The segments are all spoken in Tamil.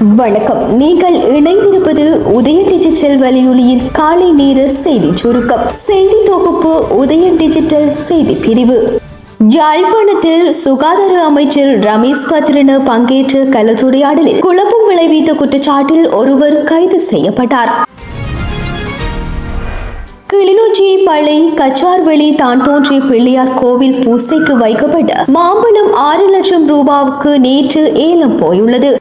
வணக்கம். நீங்கள் இணைந்திருப்பது உதய டிஜிட்டல் வலியுலியின் காலை நேர செய்தி சுருக்கம். செய்தி தொகுப்பு உதய டிஜிட்டல் செய்தி பிரிவு. யாழ்ப்பாணத்தில் சுகாதார அமைச்சர் ரமேஷ் பத்ரன பங்கேற்ற கலந்துரையாடலில் குழப்பம் விளைவித்த குற்றச்சாட்டில் ஒருவர் கைது செய்யப்பட்டார். கிளிநொச்சி பழை கச்சார்வெளி தான் தோன்றிய பிள்ளையார் கோவில் பூசைக்கு வைக்கப்பட்ட மாம்பழம் ஆறு லட்சம் ரூபாவுக்கு நேற்று ஏலம் போயுள்ளது.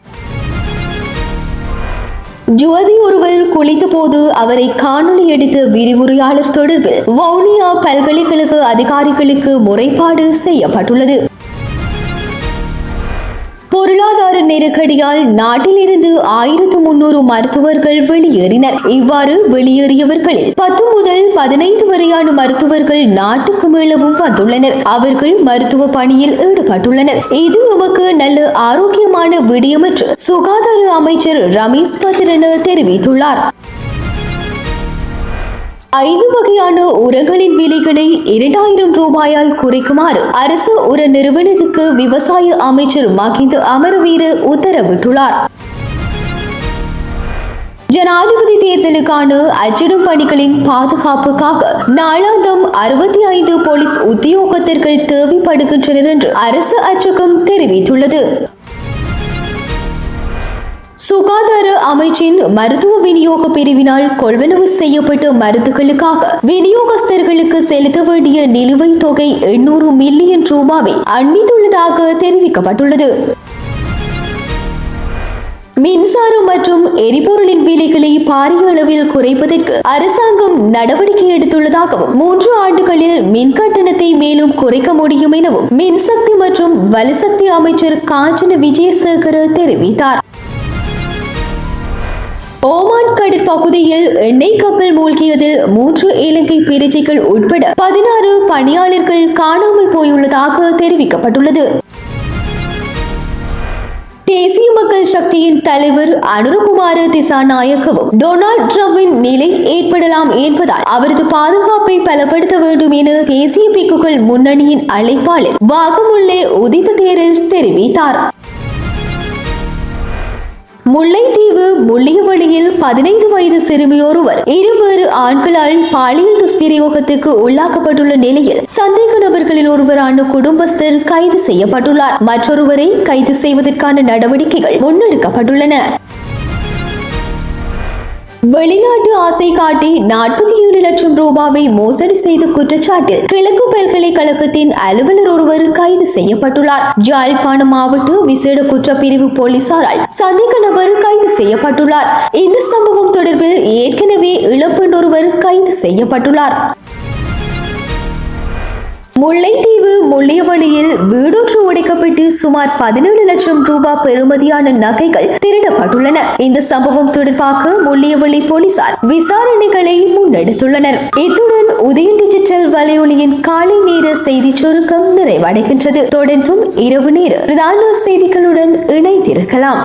ஜுவதி ஒருவர் குளித்த போது அவரை காணொலி எடுத்த விரிவுரையாளர் தொடர்பில் வவுனியா பல்கலைக்கழக அதிகாரிகளுக்கு முறைப்பாடு செய்யப்பட்டுள்ளது. பொருளாதார நெருக்கடியால் நாட்டிலிருந்து ஆயிரத்து முன்னூறு மருத்துவர்கள் வெளியேறினர். இவ்வாறு வெளியேறியவர்களில் பத்து முதல் பதினைந்து வரையான மருத்துவர்கள் நாட்டுக்கு மீளவும் வந்துள்ளனர். அவர்கள் மருத்துவ பணியில் ஈடுபட்டுள்ளனர். இது நமக்கு நல்ல ஆரோக்கியமான விடயம் என்று சுகாதார அமைச்சர் ரமேஷ் பத்ரன தெரிவித்துள்ளார். ஐந்து வகையான உரங்களின் விலைகளை இரண்டாயிரம் ரூபாயால் குறைக்குமாறு அரசு உர நிறுவனத்துக்கு விவசாய அமைச்சர் மகிந்த அமரவீர உத்தரவிட்டுள்ளார். ஜனாதிபதி தேர்தலுக்கான அச்சிடும் பணிகளின் பாதுகாப்புக்காக நாளாந்தம் அறுபத்தி ஐந்து போலீஸ் உத்தியோகத்தர்கள் தேவைப்படுகின்றனர் என்று அரசு அச்சகம் தெரிவித்துள்ளது. சுகாதார அமைச்சின் மருத்துவ விநியோக பிரிவினால் கொள்வனவு செய்யப்பட்ட மருந்துகளுக்காக விநியோகஸ்தர்களுக்கு செலுத்த வேண்டிய நிலுவைத் தொகை எண்ணூறு மில்லியன் ரூபாவை அண்மித்துள்ளதாக தெரிவிக்கப்பட்டுள்ளது. மின்சாரம் மற்றும் எரிபொருளின் விலைகளை பாரிய அளவில் குறைப்பதற்கு அரசாங்கம் நடவடிக்கை எடுத்துள்ளதாகவும் மூன்று ஆண்டுகளில் மின் கட்டணத்தை மேலும் குறைக்க முடியும் எனவும் மின்சக்தி மற்றும் வலுசக்தி அமைச்சர் காஞ்சன விஜயசேகர தெரிவித்தார். கடற்பகுதியில் எண்ணெய் கப்பல் மூழ்கியதில் மூன்று இலங்கை பிரஜைகள் உட்பட பதினாறு பணியாளர்கள் காணாமல் போயுள்ளதாக தெரிவிக்கப்பட்டுள்ளது. தேசிய மக்கள் சக்தியின் தலைவர் அனுரகுமார திசாநாயக்கவும் டொனால்ட் டிரம்பின் நிலை ஏற்படலாம் என்பதால் அவரது பாதுகாப்பை பலப்படுத்த வேண்டும் என தேசிய பிக்குகள் முன்னணியின் அழைப்பாளர் வாகமுள்ளே உதித்த தேரர் தெரிவித்தார். முல்லைத்தீவு முள்ளியவழியில் பதினைந்து வயது சிறுமியொருவர் இருவேறு ஆண்களால் பாலியல் துஷ்பிரயோகத்துக்கு உள்ளாக்கப்பட்டுள்ள நிலையில் சந்தேக நபர்களில் ஒருவரான குடும்பஸ்தர் கைது செய்யப்பட்டுள்ளார். மற்றொருவரை கைது செய்வதற்கான நடவடிக்கைகள் முன்னெடுக்கப்பட்டுள்ளன. வெளிநாட்டு ஆசை காட்டி நாற்பத்தி ஏழு லட்சம் ரூபாவை மோசடி செய்த குற்றச்சாட்டில் கிழக்கு பல்கலைக்கழகத்தின் அலுவலர் ஒருவர் கைது செய்யப்பட்டுள்ளார். யாழ்ப்பாணம் மாவட்ட விசேட குற்றப்பிரிவு போலீசாரால் சந்தேக நபர் கைது செய்யப்பட்டுள்ளார். இந்த சம்பவம் தொடர்பில் ஏற்கனவே இளப்பெண் ஒருவர் கைது செய்யப்பட்டுள்ளார். முல்லைத்தீவு முள்ளியவழியில் வீடொன்று சுமார் பதினேழு லட்சம் ரூபாய் பெறுமதியான நகைகள் திருடப்பட்டுள்ளன. இந்த சம்பவம் தொடர்பாக முள்ளியவள்ளி போலீசார் விசாரணைகளை முன்னெடுத்துள்ளனர். இத்துடன் உதய டிஜிட்டல் வலையொலியின் காலை நேர செய்தி சுருக்கம் நிறைவடைகின்றது. தொடர்ந்தும் இரவு நேர பிரதான செய்திகளுடன் இணைந்திருக்கலாம்.